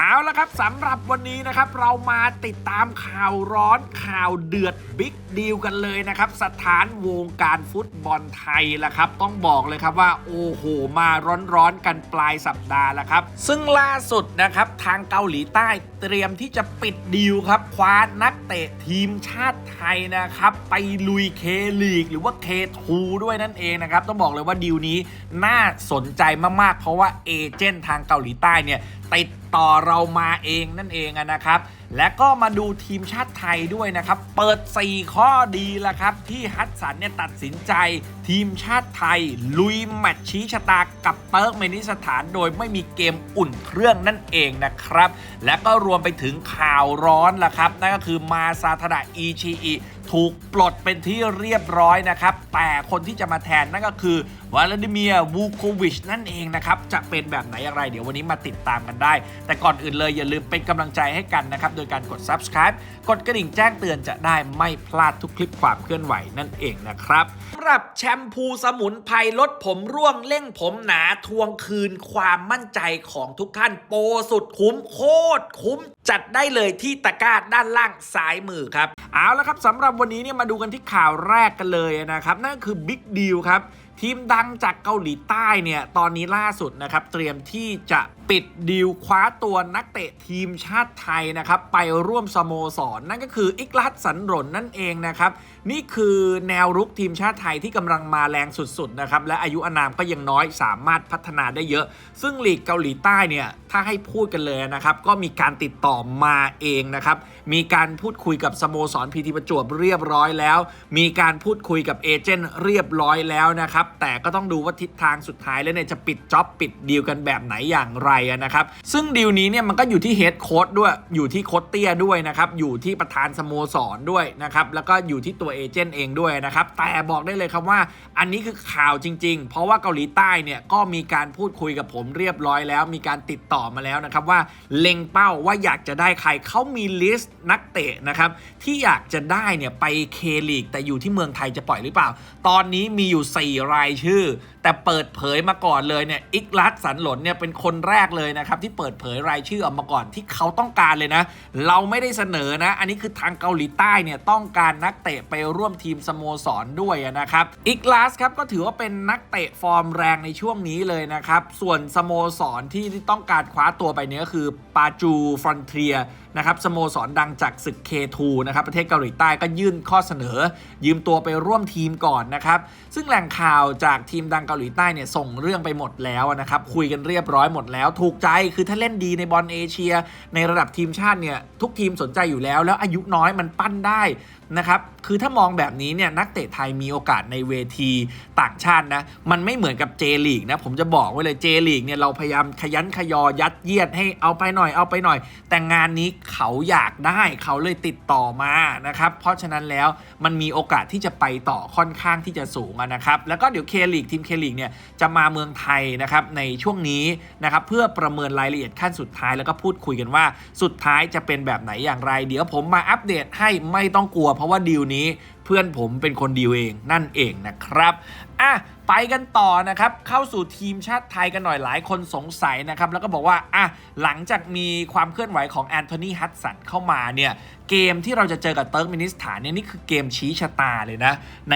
เอาละครับสำหรับวันนี้นะครับ เรามาติดตามข่าวร้อนข่าวเดือดบิ๊กดีลกันเลยนะครับ สถานวงการฟุตบอลไทยละครับ ต้องบอกเลยครับว่า โอ้โห มาร้อนๆกันปลายสัปดาห์ละครับ ซึ่งล่าสุดนะครับ ทางเกาหลีใต้เตรียมที่จะปิดดีลครับ คว้านักเตะทีมชาติไทยนะครับ ไปลุยเคลีกหรือว่าเคทูด้วยนั่นเองนะครับ ต้องบอกเลยว่าดีลนี้น่าสนใจมากๆ เพราะว่าเอเจนต์ทางเกาหลีใต้เนี่ยติดต่อเรามาเองนั่นเองนะครับ และก็มาดูทีมชาติไทยด้วยนะครับ เปิด 4 ข้อดีแล้วครับ ที่ฮัตสันเนี่ยตัดสินใจ ทีมชาติไทย ลุยแมตช์ชี้ชะตากับเติร์กเมนิสถานโดยไม่มีเกมอุ่นเครื่องนั่นเองนะครับ และก็รวมไปถึงข่าวร้อนละครับ นั่นก็คือมาซาทดะอีชีอี ถูกปลดเป็นที่เรียบร้อยนะครับ แต่คนที่จะมาแทนนั่นก็คือวลาดิเมียร์วูโควิชนั่นเองนะครับ จะเป็นแบบไหนอย่างไร เดี๋ยววันนี้มาติดตามกันได้ แต่ก่อนอื่นเลยอย่าลืมเป็นกำลังใจให้กันนะครับ โดยการกด subscribe กดกระดิ่งแจ้งเตือนจะได้ไม่พลาดทุกคลิปความเคลื่อนไหวนั่นเองนะครับสำหรับแชมพูสมุนไพรลดผมร่วงเร่งผมหนาทวงคืนความมั่นใจของทุกท่านโปรสุดคุ้มโคตรคุ้มจัดได้เลยที่ตะกร้าด้านล่างซ้ายมือครับ เอาละครับสำหรับวันนี้เนี่ยมาดูกันที่ข่าวแรกกันเลยนะครับ นั่นคือบิ๊กดีลครับ ทีมดังจากเกาหลีใต้เนี่ย ตอนนี้ล่าสุดนะครับ เตรียมที่จะปิดดีลคว้าตัวนักเตะทีมชาติไทยนะครับ ไปร่วมสโมสรนั่นก็คืออิกลัดสันหรนนั่นเองนะครับ นี่คือแนวรุกทีมชาติไทยที่กำลังมาแรงสุดๆนะครับ และอายุอานามก็ยังน้อยสามารถพัฒนาได้เยอะ ซึ่งลีกเกาหลีใต้เนี่ย ถ้าให้พูดกันเลยนะครับ ก็มีการติดต่อมาเองนะครับ มีการพูดคุยกับสโมสรพีทีประจวบเรียบร้อยแล้ว มีการพูดคุยกับเอเจนต์เรียบร้อยแล้วนะครับแต่ก็ต้องดูว่าทิศทางสุดท้ายแล้วเนี่ยจะปิดจ็อบปิดดีลกันแบบไหนอย่างไรนะครับ ซึ่งดีลนี้เนี่ยมันก็อยู่ที่เฮดโค้ดด้วยอยู่ที่โค้ดเตี้ยด้วยนะครับอยู่ที่ประธานสโมสรด้วยนะครับแล้วก็อยู่ที่ตัวเอเจนต์เองด้วยนะครับแต่บอกได้เลยครับว่าอันนี้คือข่าวจริง ๆ เพราะว่าเกาหลีใต้เนี่ยก็มีการพูดคุยกับผมเรียบร้อยแล้ว มีการติดต่อมาแล้วนะครับว่าเล็งเป้าว่าอยากจะได้ใครเขามีลิสต์นักเตะนะครับที่อยากจะได้เนี่ยไปเคลีกแต่อยู่ที่เมืองไทยจะปล่อยหรือเปล่า ตอนนี้มีอยู่ 4 รายรายชื่อ แต่เปิดเผยมาก่อนเลยเนี่ยอิกลัดสันหลนเนี่ยเป็นคนแรกเลยนะครับที่เปิดเผยรายชื่อออกมาก่อนที่เขาต้องการเลยนะ เราไม่ได้เสนอนะ อันนี้คือทางเกาหลีใต้เนี่ยต้องการนักเตะไปร่วมทีมสโมสรด้วยนะครับอิกลัสครับก็ถือว่าเป็นนักเตะฟอร์มแรงในช่วงนี้เลยนะครับส่วนสโมสรที่ต้องการคว้าตัวไปเนี่ยก็คือปาจูฟรอนเทียนะครับสโมสรดังจากศึก K2 นะครับประเทศเกาหลีใต้ก็ยื่นข้อเสนอ ยืมตัวไปร่วมทีมก่อนนะครับซึ่งแหล่งข่าวจากทีมดังเกาหลีใต้เนี่ยส่งเรื่องไปหมดแล้วนะครับคุยกันเรียบร้อยหมดแล้วถูกใจคือถ้าเล่นดีในบอลเอเชีย ในระดับทีมชาติเนี่ยทุกทีมสนใจอยู่แล้ว แล้วอายุน้อยมันปั้นได้ นะครับคือถ้ามองแบบนี้เนี่ยนักเตะไทยมีโอกาสในเวทีต่างชาตินะมันไม่เหมือนกับเจลีกนะผมจะบอกไว้เลยเจลีกเนี่ยเราพยายามขยันขยอยัดเยียดให้เอาไปหน่อยเอาไปหน่อย แต่งานนี้เขาอยากได้เขาเลยติดต่อมานะครับเพราะฉะนั้นแล้วมันมีโอกาสที่จะไปต่อค่อนข้างที่จะสูงนะครับแล้วก็เดี๋ยวเคลีกทีมเคลีกเนี่ยจะมาเมืองไทยนะครับในช่วงนี้นะครับเพื่อประเมินรายละเอียดขั้นสุดท้ายแล้วก็พูดคุยกันว่า สุดท้ายจะเป็นแบบไหนอย่างไร เดี๋ยวผมมาอัปเดตให้ไม่ต้องกลัวเพราะว่าดีลนี้เพื่อนผมเป็นคนดีลเองนั่นเองนะครับอะไปกันต่อนะครับ เข้าสู่ทีมชาติไทยกันหน่อยหลายคนสงสัยนะครับ แล้วก็บอกว่าอะหลังจากมีความเคลื่อนไหวของแอนโทนีฮัตสันเข้ามาเนี่ย เกมที่เราจะเจอกับเติร์กมินิสถานเนี่ยนี่คือเกมชี้ชะตาเลยนะ ใน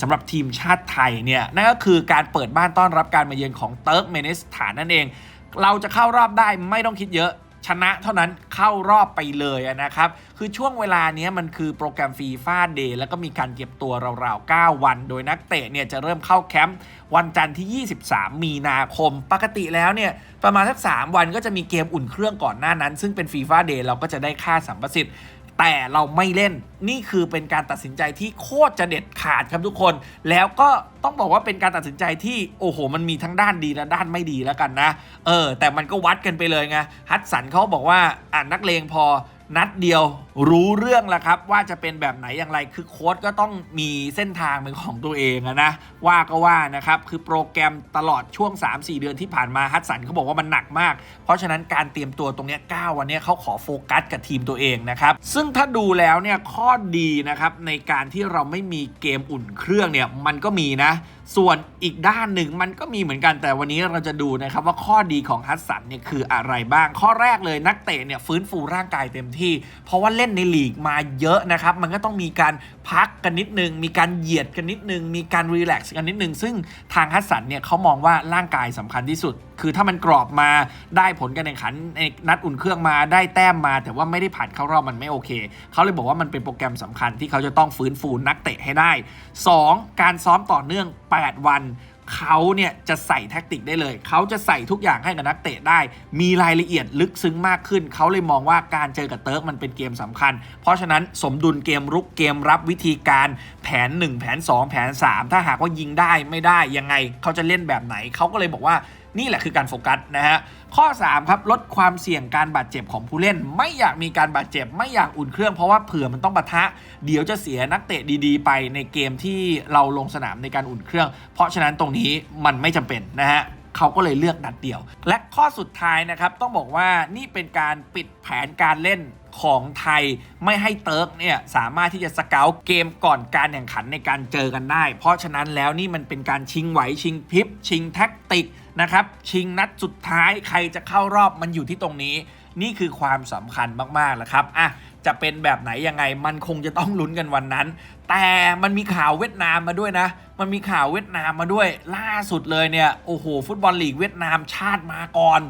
สำหรับทีมชาติไทยเนี่ย นั่นก็คือการเปิดบ้านต้อนรับการมาเยือนของเติร์กมินิสถานนั่นเอง เราจะเข้ารอบได้ไม่ต้องคิดเยอะ ชนะเท่านั้นเข้ารอบไปเลยนะครับ คือช่วงเวลานี้มันคือโปรแกรมฟีฟ่าเดย์แล้วก็มีการเก็บตัวราวๆ 9 วัน โดยนักเตะเนี่ยจะเริ่มเข้าแคมป์วันจันทร์ที่ 23 มีนาคม ปกติแล้วเนี่ยประมาณสัก 3 วันก็จะมีเกมอุ่นเครื่องก่อนหน้านั้น ซึ่งเป็นฟีฟ่าเดย์เราก็จะได้ค่าสัมประสิทธิ์ แต่เราไม่เล่นนี่คือเป็นการตัดสินใจที่โคตรจะเด็ดขาดครับทุกคน แล้วก็ต้องบอกว่าเป็นการตัดสินใจที่โอ้โห มันมีทั้งด้านดีและด้านไม่ดีแล้วกันนะ เออ แต่มันก็วัดกันไปเลยไงฮัตสันเขาบอกว่าอ่านักเลงพอนัดเดียว รู้เรื่องแล้วครับว่าจะเป็นแบบไหนอย่างไร คือโค้ดก็ต้องมีเส้นทางเป็นของตัวเองนะว่าก็ว่านะครับ คือโปรแกรมตลอดช่วง 3-4 เดือนที่ผ่านมาฮัตสันเขาบอกว่ามันหนักมาก เพราะฉะนั้นการเตรียมตัวตรงนี้9วันนี้เขาขอโฟกัสกับทีมตัวเองนะครับ ซึ่งถ้าดูแล้วเนี่ยข้อดีนะครับในการที่เราไม่มีเกมอุ่นเครื่องเนี่ยมันก็มีนะ ส่วนอีกด้านหนึ่งมันก็มีเหมือนกันแต่วันนี้เราจะดูนะครับว่าข้อดีของฮัตสันเนี่ยคืออะไรบ้าง ข้อแรกเลยนักเตะเนี่ยฟื้นฟูร่างกายเต็มที่ เพราะว่าเล่นล่นในลีกมาเยอะนะครับ มันก็ต้องมีการพักกันนิดนึง มีการเหยียดกันนิดนึง มีการรีแลกซ์กันนิดนึง ซึ่งทางฮัตสันเนี่ยเขามองว่าร่างกายสำคัญที่สุด คือถ้ามันกรอบมาได้ผลการแข่งขันในนัดอุ่นเครื่องมาได้แต้มมา แต่ว่าไม่ได้ผ่านเข้ารอบมันไม่โอเค เขาเลยบอกว่ามันเป็นโปรแกรมสำคัญที่เขาจะต้องฟื้นฟูนักเตะให้ได้ 2. การซ้อมต่อเนื่อง 8 วัน เขาเนี่ยจะใส่แท็กติกได้เลย เขาจะใส่ทุกอย่างให้กับนักเตะได้ มีรายละเอียดลึกซึ้งมากขึ้น เขาเลยมองว่าการเจอกับเติร์กมันเป็นเกมสำคัญ เพราะฉะนั้นสมดุลเกมรุกเกมรับวิธีการแผน 1 แผน 2 แผน 3 ถ้าหากว่ายิงได้ไม่ได้ยังไง เขาจะเล่นแบบไหน เขาก็เลยบอกว่า นี่แหละคือการโฟกัสนะฮะข้อ 3 ครับ ลดความเสี่ยงการบาดเจ็บของผู้เล่น ไม่อยากมีการบาดเจ็บ ไม่อยากอุ่นเครื่องเพราะว่าเผื่อมันต้องปะทะ เดี๋ยวจะเสียนักเตะดีๆ ไปในเกมที่เราลงสนามในการอุ่นเครื่อง เพราะฉะนั้นตรงนี้มันไม่จำเป็นนะฮะเขาก็เลยเลือกนัดเดียว และข้อสุดท้ายนะครับ ต้องบอกว่านี่เป็นการปิดแผนการเล่นของไทยไม่ให้เติร์กเนี่ยสามารถที่จะสเกลเกมก่อนการแข่งขันในการเจอกันได้ เพราะฉะนั้นแล้วนี่มันเป็นการชิงไหวชิงพริบชิงแท็กติก นะครับ ชิงนัดสุดท้ายใครจะเข้ารอบมันอยู่ที่ตรงนี้ นี่คือความสำคัญมากๆแล้วครับอะจะเป็นแบบไหนยังไงมันคงจะต้องลุ้นกันวันนั้น แต่มันมีข่าวเวียดนามมาด้วยนะ มันมีข่าวเวียดนามมาด้วย ล่าสุดเลยเนี่ยโอ้โหฟุตบอลลีกเวียดนามชาติมาก่อน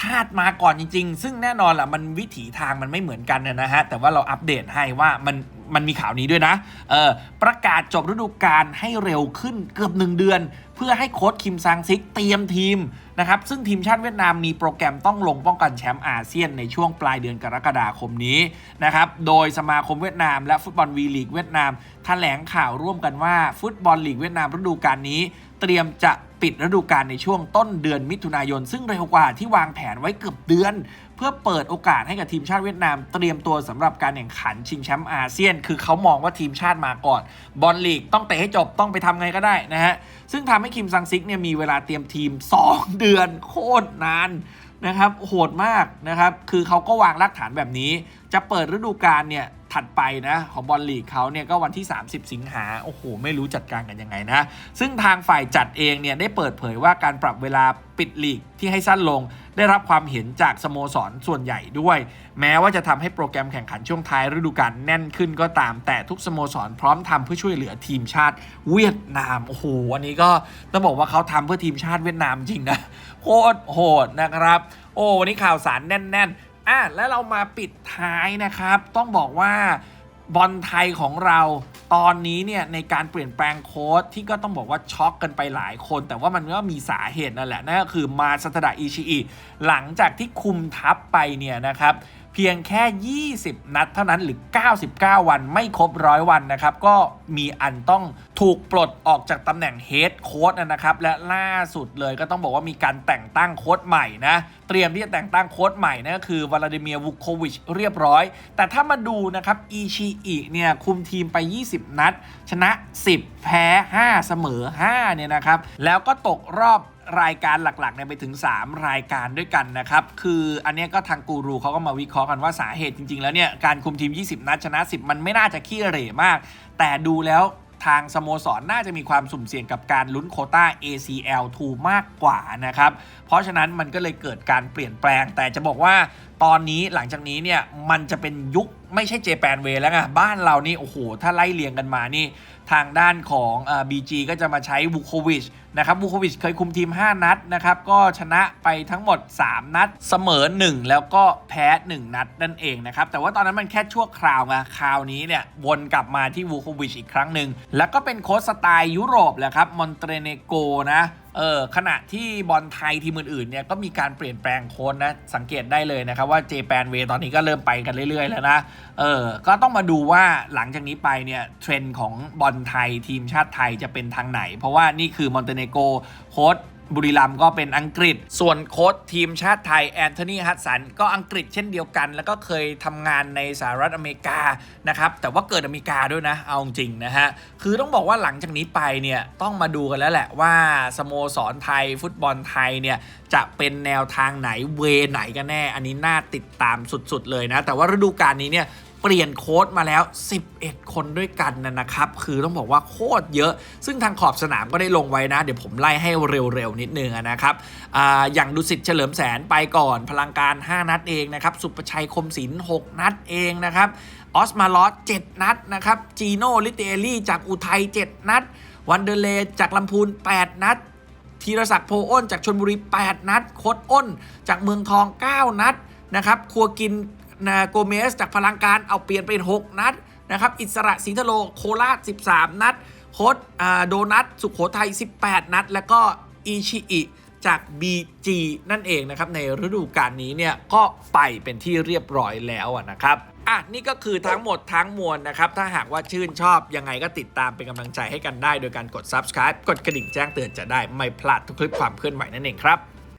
ชาติมาก่อนจริง ๆ ซึ่งแน่นอนแหละมันวิถีทางมันไม่เหมือนกันนะฮะ แต่ว่าเราอัปเดตให้ว่ามันมันมีข่าวนี้ด้วยนะ เออประกาศจบฤดูกาลให้เร็วขึ้นเกือบ 1 เดือน เพื่อให้โค้ชคิมซังซิกเตรียมทีมนะครับ ซึ่งทีมชาติเวียดนามมีโปรแกรมต้องลงป้องกันแชมป์อาเซียนในช่วงปลายเดือนกรกฎาคมนี้นะครับ โดยสมาคมเวียดนามและฟุตบอลวีลีกเวียดนามแถลงข่าวร่วมกันว่าฟุตบอลลีกเวียดนามฤดูกาลนี้ เตรียมจะ ปิดฤดูกาลในช่วงต้นเดือนมิถุนายน ซึ่งเร็วกว่าที่วางแผนไว้เกือบเดือน เพื่อเปิดโอกาสให้กับทีมชาติเวียดนาม เตรียมตัวสำหรับการแข่งขันชิงแชมป์อาเซียน คือเขามองว่าทีมชาติมาก่อน บอลลีกต้องเตะให้จบต้องไปทำไงก็ได้นะฮะซึ่งทำให้คิมซังซิกเนี่ยมีเวลาเตรียมทีม 2 เดือนโคตรนาน นะครับโหดมากนะครับ คือเขาก็วางรากฐานแบบนี้ จะเปิดฤดูกาลเนี่ยถัดไปนะของบอลลีกเขาเนี่ยก็วันที่ 30 สิงหาโอ้โห ไม่รู้จัดการกันยังไงนะ ซึ่งทางฝ่ายจัดเองเนี่ยได้เปิดเผยว่าการปรับเวลาปิดลีกที่ให้สั้นลง ได้รับความเห็นจากสโมสรส่วนใหญ่ด้วย แม้ว่าจะทำให้โปรแกรมแข่งขันช่วงท้ายฤดูกาลแน่นขึ้นก็ตาม แต่ทุกสโมสรพร้อมทำเพื่อช่วยเหลือทีมชาติเวียดนามโอ้โหอันนี้ก็ต้องบอกว่าเขาทำเพื่อทีมชาติเวียดนามจริงนะโคตรโหดนะครับ โอ้วันนี้ข่าวสารแน่น ๆอะแล้วเรามาปิดท้ายนะครับ ต้องบอกว่า บอลไทยของเราตอนนี้เนี่ยในการเปลี่ยนแปลงโค้ดที่ก็ต้องบอกว่าช็อกกันไปหลายคน แต่ว่ามันก็มีสาเหตุนั่นแหละนั่นก็คือมาสตดาอิชิอิหลังจากที่คุมทัพไปเนี่ยนะครับเพียงแค่ 20 นัดเท่านั้นหรือ 99 วันไม่ครบร้อยวันนะครับ ก็ มีอันต้องถูกปลดออกจากตำแหน่งเฮดโค้ดนะครับ และล่าสุดเลยก็ต้องบอกว่ามีการแต่งตั้งโค้ดใหม่นะ เตรียมที่จะแต่งตั้งโค้ดใหม่นะก็คือวลาดิเมียร์วูโควิชเรียบร้อย แต่ถ้ามาดูนะครับอีชีอิเนี่ยคุมทีมไป 20 นัด ชนะ 10 แพ้ 5 เสมอ5เนี่ยนะครับแล้วก็ตกรอบรายการหลักๆเนี่ยไปถึง 3 รายการด้วยกันนะครับ คืออันนี้ก็ทางกูรูเขาก็มาวิเคราะห์กันว่าสาเหตุจริง ๆ แล้วเนี่ย การคุมทีม 20 นัดชนะ 10 มันไม่น่าจะขี้เหร่มาก แต่ดูแล้วทางสโมสรน่าจะมีความสุ่มเสี่ยงกับการลุ้นโคต้า ACL 2 มากกว่านะครับ เพราะฉะนั้นมันก็เลยเกิดการเปลี่ยนแปลง แต่จะบอกว่า ตอนนี้หลังจากนี้เนี่ยมันจะเป็นยุคไม่ใช่เจแปนเวแล้วไงบ้านเรานี่โอ้โห ถ้าไล่เรียงกันมานี่ ทางด้านของเอ่อ BG ก็จะมาใช้วูโควิชนะครับวูโควิชเคยคุมทีม 5 นัดนะครับ ก็ชนะไปทั้งหมด 3 นัด เสมอ 1 แล้วก็แพ้ 1 นัดนั่นเองนะครับ แต่ว่าตอนนั้นมันแค่ชั่วคราวไงคราวนี้เนี่ย วนกลับมาที่วูโควิชอีกครั้งหนึ่งแล้วก็เป็นโค้ชสไตล์ยุโรปแหละครับมอนเตเนโกนะ เออขณะที่บอลไทยทีมอื่นๆเนี่ยก็มีการเปลี่ยนแปลงโค้ชนะสังเกตได้เลยนะครับว่าเจแปนเวตอนนี้ก็เริ่มไปกันเรื่อยๆแล้วนะเออก็ต้องมาดูว่าหลังจากนี้ไปเนี่ยเทรนด์ของบอลไทยทีมชาติไทยจะเป็นทางไหน เพราะว่านี่คือมอนเตเนโกโค้ช บุรีรัมย์ก็เป็นอังกฤษ ส่วนโค้ชทีมชาติไทยแอนโทนีฮัตสันก็อังกฤษเช่นเดียวกัน แล้วก็เคยทำงานในสหรัฐอเมริกานะครับแต่ว่าเกิดอเมริกาด้วยนะ เอาจริงนะฮะ คือต้องบอกว่าหลังจากนี้ไปเนี่ยต้องมาดูกันแล้วแหละว่าสโมสรไทยฟุตบอลไทยเนี่ยจะเป็นแนวทางไหนเวไหนกันแน่ อันนี้น่าติดตามสุดๆเลยนะ แต่ว่าฤดูกาลนี้เนี่ย เปลี่ยนโค้ดมาแล้ว 11 คนด้วยกันนะนะครับ คือต้องบอกว่าโคตรเยอะ ซึ่งทางขอบสนามก็ได้ลงไว้นะ เดี๋ยวผมไล่ให้เร็วๆนิดนึงนะครับออย่างดุสิตเฉลิมแสนไปก่อน พลังการ 5 นัดเองนะครับ สุประชัยคมศิลป์6นัดเองนะครับออสมาลอส7นัดนะครับจีโน่ลิเตเอลี่จากอุทัย 7 นัด วันเดเลจากลำพูน 8 นัดธีรศักดิ์โพอ้นจากชนบุรี 8 นัดโคดอ้น จากเมืองทอง 9 นัดนะครับครัวกิน นาโกเมสจากพลังการเอาเปลี่ยนเป็น 6 นัดนะครับ อิสระศรีทะโลโคราช 13 นัด โคดโดนัทสุขโขทัย 18 นัด แล้วก็อีชิอิจาก BG นั่นเองนะครับ ในฤดูกาลนี้เนี่ย ก็ไปเป็นที่เรียบร้อยแล้วนะครับอะนี่ก็คือทั้งหมดทั้งมวลนะครับ ถ้าหากว่าชื่นชอบยังไงก็ติดตามเป็นกำลังใจให้กันได้ โดยการกด subscribe กดกระดิ่งแจ้งเตือนจะได้ไม่พลาดทุกคลิปความเคลื่อนไหวนั่นเองครับ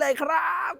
เลยครับ